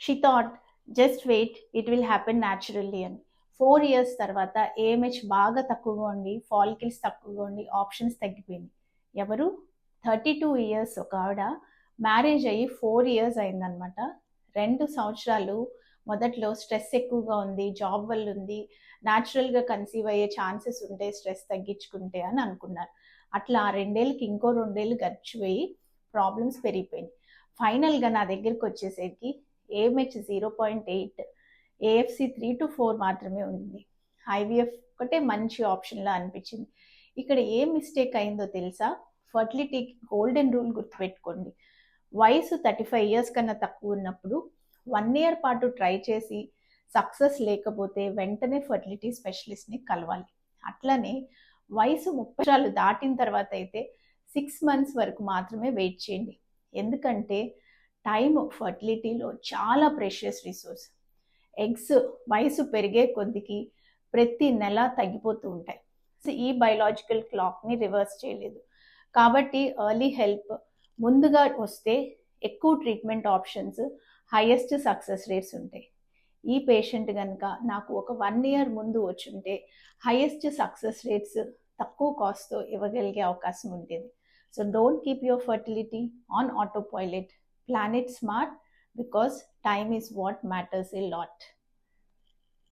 She thought just wait it will happen naturally అని. Four years తర్వాత AMH బాగా తక్కువగా ఉండి ఫాలికిల్స్ తక్కువగా ఉండి ఆప్షన్స్ తగ్గిపోయింది. ఎవరు? థర్టీ టూ ఇయర్స్ ఒక ఆవిడ. మ్యారేజ్ అయ్యి ఫోర్ ఇయర్స్ అయిందనమాట రెండు సంవత్సరాలు మొదట్లో స్ట్రెస్ ఎక్కువగా ఉంది జాబ్ వల్ల ఉంది. న్యాచురల్గా కన్సీవ్ అయ్యే ఛాన్సెస్ ఉంటే స్ట్రెస్ తగ్గించుకుంటే అని అనుకున్నారు. అట్లా ఆ రెండేళ్ళకి ఇంకో రెండేళ్ళు గడిచిపోయి ప్రాబ్లమ్స్ పెరిగిపోయినాయి. ఫైనల్గా నా దగ్గరికి వచ్చేసరికి AMH zero point eight AFC three two four మాత్రమే ఉంది. ఐవీఎఫ్ ఒకటే మంచి ఆప్షన్లా అనిపించింది. ఇక్కడ ఏ మిస్టేక్ అయిందో తెలుసా? ఫర్టిలిటీకి గోల్డెన్ రూల్ గుర్తుపెట్టుకోండి. వయసు థర్టీ ఫైవ్ ఇయర్స్ కన్నా తక్కువ ఉన్నప్పుడు వన్ ఇయర్ పాటు ట్రై చేసి సక్సెస్ లేకపోతే వెంటనే ఫర్టిలిటీ స్పెషలిస్ట్ని కలవాలి. అట్లనే వయసు ముప్పై సంవత్సరాలు దాటిన తర్వాత అయితే సిక్స్ మంత్స్ వరకు మాత్రమే వెయిట్ చేయండి. ఎందుకంటే టైం ఫర్టిలిటీలో చాలా ప్రెషియస్ రిసోర్స్. ఎగ్స్ వయసు పెరిగే కొద్దికి ప్రతి నెల తగ్గిపోతూ ఉంటాయి. సో ఈ బయలాజికల్ క్లాక్ని రివర్స్ చేయలేదు. కాబట్టి ఎర్లీ హెల్ప్ ముందుగా వస్తే ఎక్కువ treatment options highest success rates ఉంటాయి. ఈ పేషెంట్ కనుక నాకు ఒక వన్ ఇయర్ ముందు వచ్చుంటే హైయెస్ట్ సక్సెస్ రేట్స్ తక్కువ కాస్ట్తో ఇవ్వగలిగే అవకాశం ఉండేది so don't keep your fertility on autopilot plan it smart because time is what matters a lot.